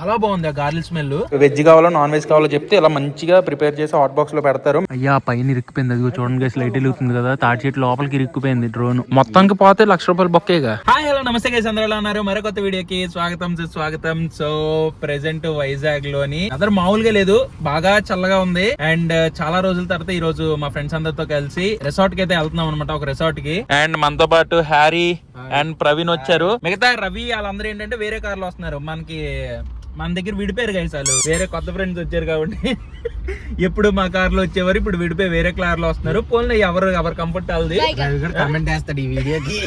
చాలా బాగుంది ఆ గార్లిక్ స్మెల్. వెజ్ కావాలో నాన్ వెజ్ కావాలో చెప్తే ఇలా మంచిగా ప్రిపేర్ చేసి హాట్ బాక్స్లో పెడతారు. అయ్యా పైన ఇరుక్కుపోయింది. అది చూడండి గైస్ లైట్ వెలుగుతుంది కదా. తాటి చెట్టు లోపలికి ఇరుక్కుపోయింది డ్రోన్ మొత్తానికి పోతే లక్ష రూపాయలు బొక్కేగా. హాయ్ హలో నమస్తే గైస్ అందరూ ఎలా ఉన్నారు? మరో కొత్త వీడియోకి స్వాగతం స్వాగతం సో ప్రెసెంట్ వైజాగ్లోని అందరు మామూలుగా లేదు బాగా చల్లగా ఉంది. అండ్ చాలా రోజుల తర్వాత ఈ రోజు మా ఫ్రెండ్స్ అందరితో కలిసి రిసార్ట్కి అయితే వెళ్తున్నాం అనమాట ఒక రిసార్ట్కి. అండ్ మనతో పాటు హ్యారీ అండ్ ప్రవీణ్ వచ్చారు. మిగతా రవి వాళ్ళందరూ ఏంటంటే వేరే కార్లో వస్తున్నారు. మనకి మన దగ్గర విడిపోయారు గైస్ వాళ్ళు. వేరే కొత్త ఫ్రెండ్స్ వచ్చారు కాబట్టి. ఎప్పుడు మా కార్లో వచ్చేవారు ఇప్పుడు విడిపోయి వేరే కార్లో వస్తున్నారు. పోన్లే ఎవరు ఎవరు కంఫర్ట్ వాళ్ళది కామెంట్ వేస్తాడు ఈ వీడియోకి.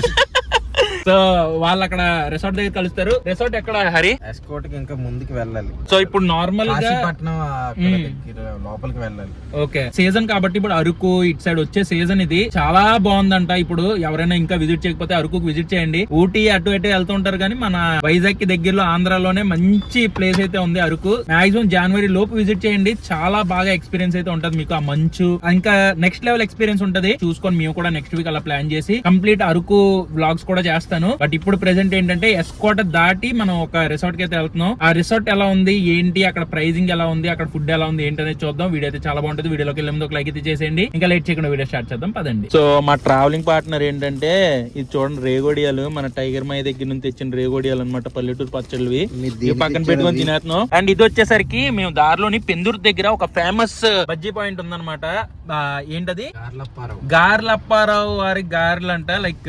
సో వాళ్ళు అక్కడ రిసార్ట్ దగ్గర కలుస్తారు. రిసార్ట్ ఎక్కడ హరి? ఎస్కోట్కి ఇంకా ముందుకు వెళ్ళాలి. సో ఇప్పుడు నార్మల్గా కాశీపట్నం అక్కడ దగ్గర లోపలికి వెళ్ళాలి. ఓకే. సీజన్ కాబట్టి ఇప్పుడు అరకు ఇటు సైడ్ వచ్చే సీజన్ ఇది. చాలా బాగుందంట ఇప్పుడు. ఎవరైనా ఇంకా విజిట్ చేయకపోతే అరకు విజిట్ చేయండి. ఊటీ అటు ఇటు వెళ్తూ ఉంటారు కానీ మన వైజాగ్కి దగ్గరలో ఆంధ్రాలోనే మంచి ప్లేస్ అయితే ఉంది అరకు. మాక్సిమం జనవరి లోపు విజిట్ చేయండి. చాలా బాగా ఎక్స్పీరియన్స్ అయితే ఉంటది మీకు ఆ మంచు. ఇంకా నెక్స్ట్ లెవెల్ ఎక్స్పీరియన్స్ ఉంటది. చూసుకొని మేము కూడా నెక్స్ట్ వీక్ అలా ప్లాన్ చేసి కంప్లీట్ అరకు బ్లాగ్స్ కూడా చేస్తాను. బట్ ఇప్పుడు ప్రెసెంట్ ఏంటంటే ఎస్కోట దాటి మనం ఒక రిసార్ట్కి అయితే వెళ్తున్నాం. ఆ రిసార్ట్ ఎలా ఉంది? ఏంటి? అక్కడ ప్రైజింగ్ ఎలా ఉంది? అక్కడ ఫుడ్ ఎలా ఉంది? ఏంటి అనేది చూద్దాం. వీడియో అయితే చాలా బాగుంటుంది. వీడియోలోకి వెళ్ళే ముందు ఒక లైక్ అయితే చేసేయండి. ఇంకా లేట్ చేయకుండా వీడియో స్టార్ట్ చేద్దాం. పదండి. సో మా ట్రావెలింగ్ పార్ట్నర్ ఏంటంటే ఇది చూడండి రేగోడియాలు. మన టైగర్ మై దగ్గర నుంచి తెచ్చిన రేగోడియాలు అనమాట పల్లెటూరు ఇవి పక్కన పెట్టుకొని తినేస్తున్నాం. అండ్ ఇది వచ్చేసరికి మేము దారిలోని పెందూరు దగ్గర ఒక ఫేమస్ బజ్జీ పాయింట్ ఉందన్నమాట. ఏంటది? గార్లప్పారావు. గార్లప్పారావు వారి గారెలు అంట లైక్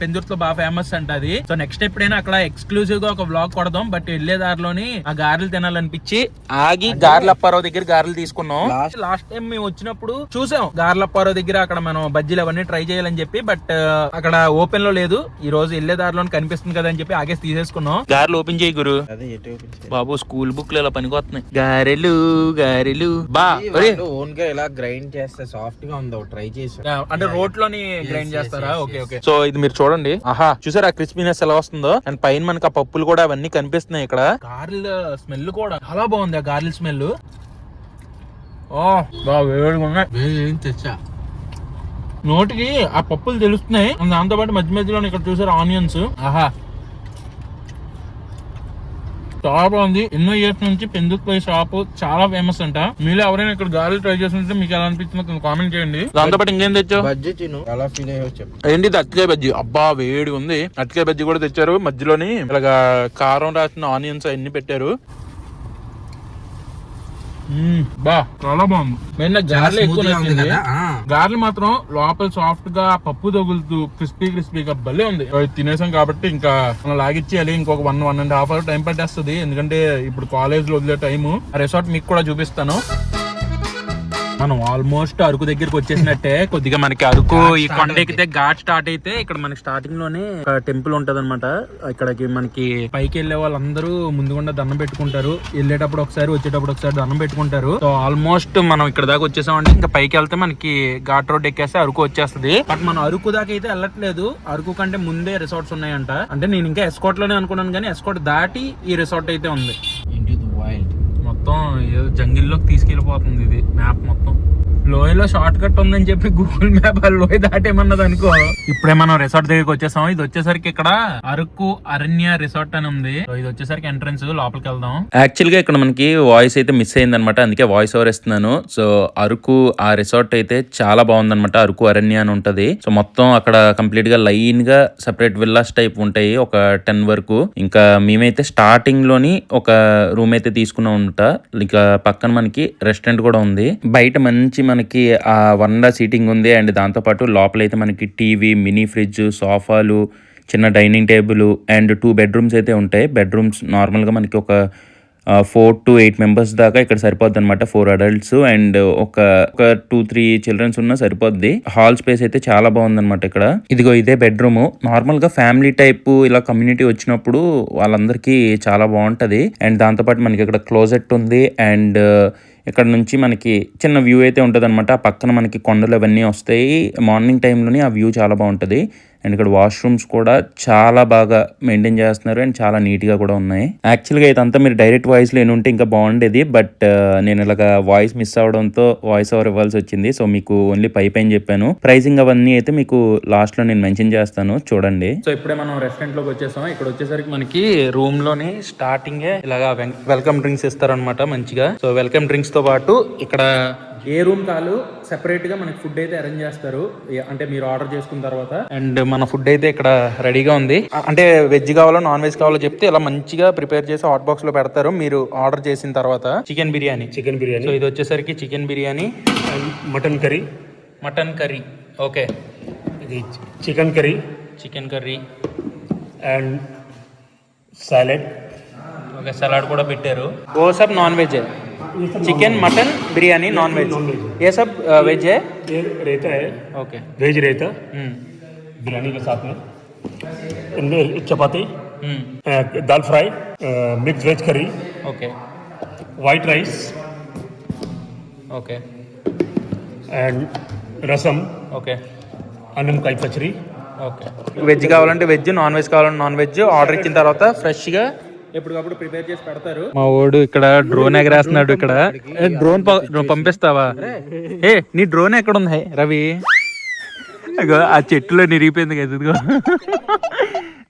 పెందుర్తిలో బాగా ఫేమస్ అంట అది. సో నెక్స్ట్ ఎప్పుడైనా అక్కడ ఎక్స్క్లూజివ్గా ఒక వ్లాగ్ కొడదాం బట్ వెళ్ళే దారిలోని ఆ గారెలు తినాలనిపించి ఆగి గార్లప్పారావు దగ్గర గారెలు తీసుకున్నాం. లాస్ట్ టైం మేము వచ్చినప్పుడు చూసాం గార్లప్పారావు దగ్గర అక్కడ మనం బజ్జీలు అవన్నీ ట్రై చేయాలని చెప్పి బట్ అక్కడ ఓపెన్లో లేదు. ఈ రోజు వెళ్ళే దారిలో కనిపిస్తుంది కదా అని చెప్పి ఆగేసి తీసేసుకున్నాం. గారెలు ఓపెన్ చేయి గురు. బాబు స్కూల్ బుక్లో ఇలా పనికొస్తున్నాయి గారెలు గారెలు. బా ఓన్గా ఇలా గ్రైండ్ చేస్తే సాఫ్ట్గా ఉంది ట్రై చేసి అంటే రోట్లోని గ్రైండ్ చేస్తారా? ఓకే ఓకే సో ఇది మీరు చూడండి. ఆహా చూసారా ఆ క్రిస్పీనెస్ ఎలా వస్తుందో? అండ్ పైన మనకి ఆ పప్పులు కూడా అవన్నీ కనిపిస్తున్నాయి ఇక్కడ. గార్ల స్మెల్ కూడా చాలా బాగుంది ఆ గార్ల స్మెల్ ఓ బాగా వేడిగా ఉన్నాయి. తెచ్చా? నోటికి ఆ పప్పులు తెలుస్తున్నాయి. దాంతో పాటు మధ్య మధ్యలో ఇక్కడ చూసారు ఆనియన్స్ ఆహా చాలా బాగుంది ఎన్నో ఇయర్స్ నుంచి పెందుకు షాప్ చాలా ఫేమస్ అంట. మీరు ఎవరైనా ఇక్కడ గాలి ట్రై చేస్తుంటే మీకు ఎలా అనిపిస్తుందో కామెంట్ చేయండి. దాంతో పాటు ఇంకేం తెచ్చావు? బజ్జీ తిను. ఎలా ఫీల్ అయ్యో చెప్పు. ఏంటి అట్టికాయ బజ్జీ? అబ్బా వేడి ఉంది. అట్టికాయ బజ్జీ కూడా తెచ్చారు. మధ్యలోని ఇలాగా కారం రాసిన ఆనియన్స్ అవన్నీ పెట్టారు. బా చాలా బాగుంది. గార్లు ఎక్కువ ఉంది నచ్చింది. గార్లు మాత్రం లోపల సాఫ్ట్గా పప్పు తగులుతూ క్రిస్పీ క్రిస్పీగా భలే ఉంది. అవి తినేసాం కాబట్టి ఇంకా మనం లాగిచ్చేయాలి. ఇంకొక one one and half hour time పట్టేస్తుంది. ఎందుకంటే ఇప్పుడు కాలేజ్లో వదిలే టైము రిసార్ట్ మీకు కూడా చూపిస్తాను. మనం ఆల్మోస్ట్ అరకు దగ్గరికి వచ్చేసినట్టే. కొద్దిగా మనకి అరకు ఈ కొండ ఎక్కితే ఘాట్ స్టార్ట్ అయితే ఇక్కడ మనకి స్టార్టింగ్లోనే ఒక టెంపుల్ ఉంటది అనమాట ఇక్కడికి మనకి పైకి వెళ్ళే వాళ్ళందరూ ముందుగుండా దండం పెట్టుకుంటారు. వెళ్ళేటప్పుడు ఒకసారి వచ్చేటప్పుడు ఒకసారి దండం పెట్టుకుంటారు. సో ఆల్మోస్ట్ మనం ఇక్కడ దాకా వచ్చేసామంటే ఇంకా పైకి వెళ్తే మనకి ఘాట్ రోడ్ ఎక్కేస్తే అరకు వచ్చేస్తది. బట్ మనం అరకు దాకా అయితే వెళ్ళట్లేదు. అరకు కంటే ముందే రిసార్ట్స్ ఉన్నాయంట. అంటే నేను ఇంకా ఎస్కోట్లోనే అనుకున్నాను కానీ ఎస్కోట్ దాటి ఈ రిసార్ట్ అయితే ఉంది. మొత్తం ఏదో జంగిల్లోకి తీసుకెళ్ళిపోతుంది ఇది మ్యాప్ మొత్తం. లోయలో షార్ట్ కట్ ఉందని చెప్పి గూగుల్ మ్యాప్ ఆ లోయ దాటేమన్నది అనుకో. ఇప్పుడే మనం రిసార్ట్ దగ్గరికి వచ్చేసాం. ఇది వచ్చేసరికి ఇక్కడ అరకు అరణ్య రిసార్ట్ అని ఉంది. సో ఇది వచ్చేసరికి ఎంట్రన్స్ లోపలికి వెళ్దాం. యాక్చువల్గా ఇక్కడ మనకి వాయిస్ అయితే మిస్ అయిందనమాట అందుకే వాయిస్ ఓవర్ ఇస్తున్నాను సో అరకు ఆ రిసార్ట్ అయితే చాలా బాగుందన్నమాట. అరకు అరణ్య అని ఉంటది. సో మొత్తం అక్కడ కంప్లీట్గా లైన్గా సెపరేట్ విల్లాస్ టైప్ ఉంటాయి. ఒక టెన్ వరకు. ఇంకా మేమైతే స్టార్టింగ్లోని ఒక రూమ్ అయితే తీసుకున్నాం అనమాట ఇంకా పక్కన మనకి రెస్టారెంట్ కూడా ఉంది. బయట మంచి మనకి ఆ వంద సీటింగ్ ఉంది. అండ్ దాంతో పాటు లోపలైతే మనకి టీవీ మినీ ఫ్రిడ్జ్ సోఫాలు చిన్న dining table and two bedrooms అయితే ఉంటాయి. బెడ్రూమ్స్ నార్మల్గా మనకి ఒక ఫోర్ టు ఎయిట్ మెంబర్స్ దాకా ఇక్కడ సరిపోద్ది అనమాట ఫోర్ అడల్ట్స్ అండ్ ఒక ఒక టూ త్రీ చిల్డ్రన్స్ ఉన్నా సరిపోద్ది. హాల్ స్పేస్ అయితే చాలా బాగుందన్నమాట ఇక్కడ. ఇదిగో ఇదే బెడ్రూమ్. నార్మల్గా ఫ్యామిలీ టైప్ ఇలా కమ్యూనిటీ వచ్చినప్పుడు వాళ్ళందరికీ చాలా బాగుంటది. అండ్ దాంతోపాటు మనకి ఇక్కడ క్లోజెట్ ఉంది. అండ్ ఇక్కడ నుంచి మనకి చిన్న వ్యూ అయితే ఉంటుంది అనమాట పక్కన మనకి కొండలు అవన్నీ వస్తాయి. మార్నింగ్ టైంలోనే ఆ వ్యూ చాలా బాగుంటుంది. అండ్ ఇక్కడ వాష్రూమ్స్ కూడా చాలా బాగా మెయింటైన్ చేస్తున్నారు అండ్ చాలా నీట్గా కూడా ఉన్నాయి. యాక్చువల్గా ఇదంతా మీరు డైరెక్ట్ వాయిస్లో ఉంటే ఇంకా బాగుండేది. బట్ నేను ఇలాగ వాయిస్ మిస్ అవడంతో వాయిస్ ఓవర్ ఇవ్వాల్సి వచ్చింది. సో మీకు ఓన్లీ పై పైన చెప్పాను. ప్రైసింగ్ అవన్నీ అయితే మీకు లాస్ట్లో నేను మెన్షన్ చేస్తాను. చూడండి. సో ఇప్పుడే మనం రెస్టారెంట్లోకి వచ్చేసాం. ఇక్కడ వచ్చేసరికి మనకి రూమ్ స్టార్టింగే స్టార్టింగ్ ఇలాగా వెల్కమ్ డ్రింక్స్ ఇస్తారనమాట మంచిగా. సో వెల్కమ్ డ్రింక్స్తో పాటు ఇక్కడ ఏ రూమ్ కాలు సెపరేట్గా మనకి ఫుడ్ అయితే అరేంజ్ చేస్తారు. అంటే మీరు ఆర్డర్ చేసుకున్న తర్వాత. అండ్ మన ఫుడ్ అయితే ఇక్కడ రెడీగా ఉంది. అంటే వెజ్ కావాలో నాన్ వెజ్ కావాలో చెప్తే ఇలా మంచిగా ప్రిపేర్ చేసి హాట్ బాక్స్లో పెడతారు. మీరు ఆర్డర్ చేసిన తర్వాత chicken biryani. Chicken biryani. So ఇది వచ్చేసరికి chicken biryani. Mutton curry. Mutton curry. Okay ఇది chicken curry. Chicken curry and salad. Okay salad కూడా పెట్టారు. ఓ sir non veg chicken mutton biryani non veg ये सब वेज है ये रहता है ओके वेज रहता हम्म बिरयानी के साथ में इनमें chapati hmm uh, dal fry mix veg curry okay white rice okay and rasam okay అన్నంకాయ పచ్చడి ఓకే వెజ్ కావాలంటే వెజ్ నాన్ వెజ్ కావాలంటే నాన్ వెజ్ ఆర్డర్ ఇచ్చిన తర్వాత ఫ్రెష్ గా ఎప్పటికప్పుడు ప్రిపేర్ చేసి పెడతారు. మా ఓడు ఇక్కడ డ్రోన్ ఎగరేస్తున్నాడు ఇక్కడ. డ్రోన్ పంపిస్తావా? ఏ నీ డ్రోన్ ఎక్కడ ఉంది రవి. ఆ చెట్టులో నిరిగిపోయింది కదా ఇదిగో.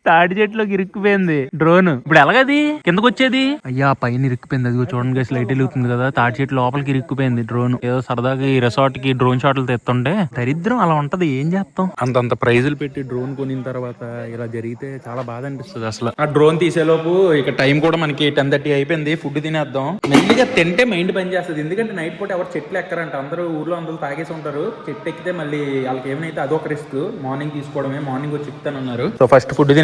తాడి చెట్టులోకి ఇరుక్కుపోయింది డ్రోన్. ఇప్పుడు ఎలాగది? కిందకు వచ్చేది అయ్యా పైన ఇరుక్కుపోయింది. అదిగో చూడండి గేసి లైట్ వెలుగుతుంది కదా. తాడి చెట్టు లోపలికి ఇరుక్కుపోయింది డ్రోన్. ఏదో సరదాగా ఈ రిసార్ట్కి డ్రోన్ షాట్లు తెస్తుంటే దరిద్రం అలా ఉంటది. ఏం చేస్తాం? అంతంత ప్రైజులు పెట్టి డ్రోన్ కొనిన తర్వాత ఇలా జరిగితే చాలా బాధ అనిపిస్తుంది అసలు. ఆ డ్రోన్ తీసేలోపు ఇక టైం కూడా మనకి టెన్ థర్టీ అయిపోయింది. ఫుడ్ తినేద్దాం. మెల్లిగా తింటే మైండ్ పని చేస్తుంది. ఎందుకంటే నైట్ పూట ఎవరు చెట్లు ఎక్కరంట. అందరూ ఊర్లో అందరూ తాగేసి ఉంటారు. చెట్టు ఎక్కితే మళ్ళీ వాళ్ళకి ఏమైతే అదొక రిస్క్ మార్నింగ్ తీసుకోవడమే. మార్నింగ్ వచ్చి చెప్తానన్నారు సో ఫస్ట్ ఫుడ్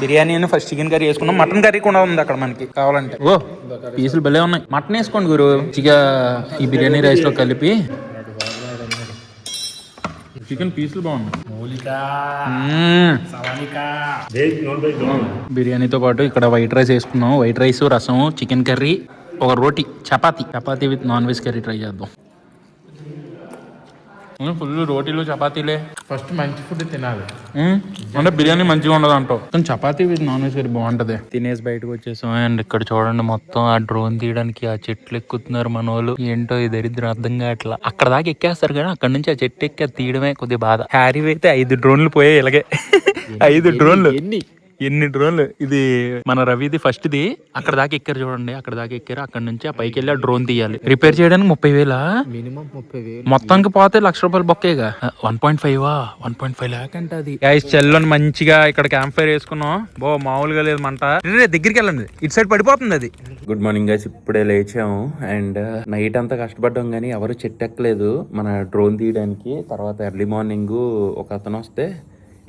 బిర్యానీ అని ఫస్ట్ చికెన్ కర్రీ వేసుకున్నాం. మటన్ కర్రీ కూడా ఉంది అక్కడ మనకి. కావాలంటే. ఓ పీసులు భలే ఉన్నాయి. మటన్ వేసుకోండి గురు. మంచిగా ఈ బిర్యానీ రైస్లో కలిపి. చికెన్ పీసులు బాగున్నాయి. బిర్యానీతో పాటు ఇక్కడ వైట్ రైస్ వేసుకున్నాం. వైట్ రైస్ రసం చికెన్ కర్రీ ఒక రోటీ chapati. Chapati with non veg curry try చేద్దాం. ఫుల్ రోటీలు చపాతీలే. ఫస్ట్ మంచి ఫుడ్ తినాలి. అంటే బిర్యానీ మంచిగా ఉండదు అంటావు. కానీ chapati with non veg curry బాగుంటది. తినేసి బయటకు వచ్చేసాం. అండ్ ఇక్కడ చూడండి మొత్తం ఆ డ్రోన్ తీయడానికి ఆ చెట్లు ఎక్కుతున్నారు మన వాళ్ళు ఏంటో ఈ దరిద్రం అర్థం కావట్లా. అక్కడ దాకా ఎక్కేస్తారు కానీ అక్కడ నుంచి ఆ చెట్టు ఎక్కి తీయడమే కొద్దిగా బాధ. హ్యారీ అయితే ఐదు డ్రోన్లు పోయాయి ఇలాగే. ఐదు డ్రోన్లు. ఎన్ని? ఎన్ని డ్రోన్లు ఇది మన రవిది ఫస్ట్ ది అక్కడ దాకా ఎక్కారు చూడండి. అక్కడ దాకా ఎక్కారు. అక్కడ నుంచి ఆ పైకి వెళ్ళి ఆ డ్రోన్ తీయాలి. రిపేర్ చేయడానికి ముప్పై వేలా? మినిమం ముప్పై వేలు. మొత్తానికి పోతే లక్ష రూపాయలు బొక్కేగా. One point five one point five lakh అంటే అది. గైస్ చెల్లని మంచిగా ఇక్కడ క్యాంప్ ఫైర్ వేసుకున్నాం. బో మామూలుగా లేదు మంట. రే, దగ్గరికి వెళ్ళండి. ఇటు సైడ్ పడిపోతుంది అది. గుడ్ మార్నింగ్ గైస్ ఇప్పుడే లేచాము. అండ్ నైట్ అంతా కష్టపడ్డాం కానీ ఎవరు చెట్టు ఎక్కలేదు. మన డ్రోన్ తీయడానికి తర్వాత ఎర్లీ మార్నింగ్ ఒక అతను వస్తే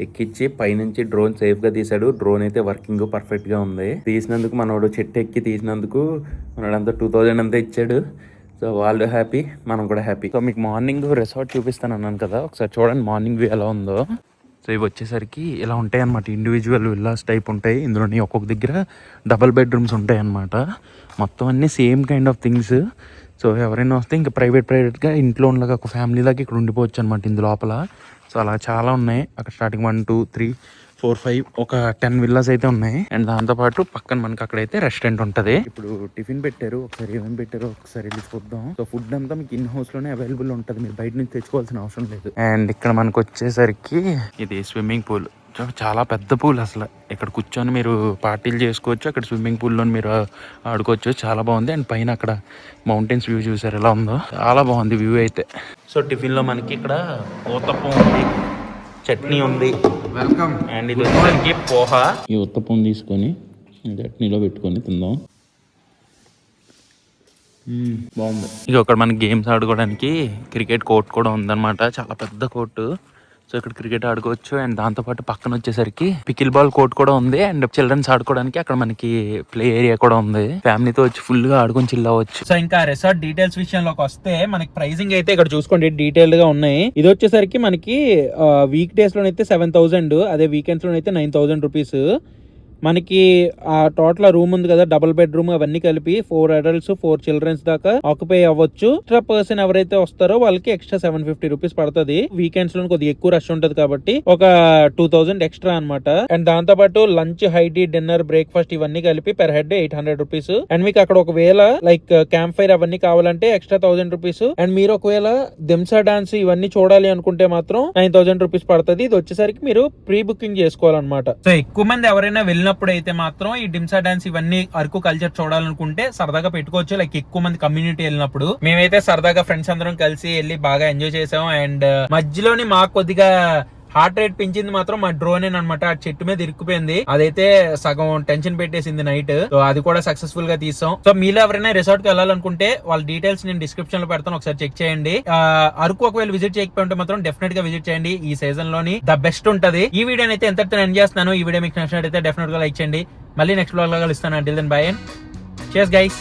ఎక్కిచ్చి పైనుంచి డ్రోన్ సేఫ్గా తీసాడు డ్రోన్ అయితే వర్కింగ్ పర్ఫెక్ట్గా ఉంది. తీసినందుకు మనోడు చెట్టు ఎక్కి తీసినందుకు మనోడంతా టూ థౌజండ్ అంతా ఇచ్చాడు. సో వాళ్ళు హ్యాపీ మనం కూడా హ్యాపీ. సో మీకు మార్నింగ్ రిసార్ట్ చూపిస్తాను అన్నాను కదా ఒకసారి చూడండి మార్నింగ్ వ్యూ ఎలా ఉందో. సో ఇవి వచ్చేసరికి ఇలా ఉంటాయి అనమాట ఇండివిజువల్ విల్లాస్ టైప్ ఉంటాయి. ఇందులోని ఒక్కొక్క దగ్గర డబల్ బెడ్రూమ్స్ ఉంటాయి అనమాట మొత్తం అన్నీ same kind of things. So ఎవరైనా వస్తే ఇంకా ప్రైవేట్ ప్రైవేట్గా ఇంట్లో ఉండగా ఒక ఫ్యామిలీ దాకా ఇక్కడ ఉండిపోవచ్చు అనమాట ఇందు లోపల. సో అలా చాలా ఉన్నాయి. అక్కడ starting one two three four five ఒక టెన్ విల్లాస్ అయితే ఉన్నాయి. అండ్ దాంతోపాటు పక్కన మనకి అక్కడైతే రెస్టారెంట్ ఉంటుంది. ఇప్పుడు టిఫిన్ పెట్టారు ఒకసారి ఏమేమి పెట్టారో ఒకసారి వెళ్ళి చూద్దాం. సో ఫుడ్ అంతా మీకు ఇన్ హౌస్లోనే అవైలబుల్ ఉంటుంది. మీరు బయట నుంచి తెచ్చుకోవాల్సిన అవసరం లేదు. అండ్ ఇక్కడ మనకు వచ్చేసరికి ఇది స్విమ్మింగ్ పూల్ చాలా పెద్ద పూల్ అసలు. ఇక్కడ కూర్చొని మీరు పార్టీలు చేసుకోవచ్చు అక్కడ స్విమ్మింగ్ పూల్లో మీరు ఆడుకోవచ్చు. చాలా బాగుంది. అండ్ పైన అక్కడ మౌంటైన్స్ వ్యూ చూసారు. ఎలా ఉందో? చాలా బాగుంది వ్యూ అయితే. సో టిఫిన్లో మనకి ఇక్కడ ఊతప్పం ఉంది చట్నీ ఉంది. వెల్కమ్. అండ్ ఇది వచ్చేసరికి పోహ. ఈ ఉత్తపం తీసుకొని చట్నీలో పెట్టుకొని తిందాం. బాగుంది. ఇక అక్కడ మనకి గేమ్స్ ఆడుకోవడానికి క్రికెట్ కోర్ట్ కూడా ఉందన్నమాట. చాలా పెద్ద కోర్టు. సో ఇక్కడ క్రికెట్ ఆడుకోవచ్చు అండ్ దాంతో పాటు పక్కన వచ్చేసరికి పికిల్ బాల్ కోర్ట్ కూడా ఉంది అండ్ చిల్డ్రన్స్ ఆడుకోవడానికి అక్కడ మనకి ప్లే ఏరియా కూడా ఉంది. ఫ్యామిలీతో వచ్చి ఫుల్గా ఆడుకొని చిల్ అవ్వచ్చు. సో ఇంకా రిసార్ట్ డీటెయిల్స్ విషయంలోకి వస్తే మనకి ప్రైసింగ్ అయితే ఇక్కడ చూసుకోండి డీటెయిల్డ్గా ఉన్నాయి. ఇది వచ్చేసరికి మనకి వీక్ డేస్ లోనైతే సెవెన్ థౌసండ్ అదే వీకెండ్స్ లోనైతే నైన్ థౌసండ్ రూపీస్ మనకి ఆ టోటల్ రూమ్ ఉంది కదా డబుల్ బెడ్రూమ్ అవన్నీ కలిపి ఫోర్ అడల్ట్స్ ఫోర్ చిల్డ్రన్స్ దాకా ఆక్యుపై అవ్వచ్చు. ఎక్స్ట్రా పర్సన్ ఎవరైతే వస్తారో వాళ్ళకి ఎక్స్ట్రా సెవెన్ ఫిఫ్టీ రూపీస్ పడుతుంది. వీకెండ్స్లో కొద్దిగా ఎక్కువ రష్ ఉంటది కాబట్టి ఒక టూ థౌసండ్ ఎక్స్ట్రా అనమాట అండ్ దాంతో పాటు lunch high tea dinner breakfast ఇవన్నీ కలిపి per head eight hundred rupees and మీకు అక్కడ ఒకవేళ లైక్ క్యాంప్ ఫైర్ అవన్నీ కావాలంటే ఎక్స్ట్రా థౌసండ్ రూపీస్ అండ్ మీరు ఒకవేళ దింసా డాన్స్ ఇవన్నీ చూడాలి అనుకుంటే మాత్రం నైన్ థౌసండ్ రూపీస్ పడుతుంది. ఇది వచ్చేసరికి మీరు ప్రీ బుకింగ్ చేసుకోవాలన్నమాట. సో ఎక్కువ మంది ఎవరైనా వెళ్ళినప్పుడు అయితే మాత్రం ఈ డిమ్సా డాన్స్ ఇవన్నీ అరకు కల్చర్ చూడాలనుకుంటే సరదాగా పెట్టుకోవచ్చు. లైక్ ఎక్కువ మంది కమ్యూనిటీ వెళ్ళినప్పుడు. మేమైతే సరదాగా ఫ్రెండ్స్ అందరం కలిసి వెళ్ళి బాగా ఎంజాయ్ చేసాం. అండ్ uh, మధ్యలోని మాకు కొద్దిగా హార్ట్ రేట్ పెంచింది మాత్రం మా డ్రోన్ అనమాట ఆ చెట్టు మీద ఇరుక్కుపోయింది. అదైతే సగం టెన్షన్ పెట్టేసింది నైట్. సో అది కూడా సక్సెస్ఫుల్గా తీసాం. సో మీలో ఎవరైనా రిసార్ట్కి వెళ్ళాలనుకుంటే వాళ్ళ డీటెయిల్స్ నేను డిస్క్రిప్షన్లో పెడతాను. ఒకసారి చెక్ చేయండి. అరకు ఒకవేళ విజిట్ చేయకపోతే మాత్రం డెఫినెట్గా విజిట్ చేయండి. ఈ సీజన్లోని ద బెస్ట్ ఉంటది. ఈ వీడియో అయితే ఎంత ఎండ్ చేస్తున్నాను. ఈ వీడియో మీకు నచ్చినట్టు అయితే డెఫినెట్గా లైక్ చేయండి. మళ్ళీ నెక్స్ట్ బ్లాగ్లో కలుస్తాను. అంటిల్ దెన్ బై అండ్ చేస్ గైస్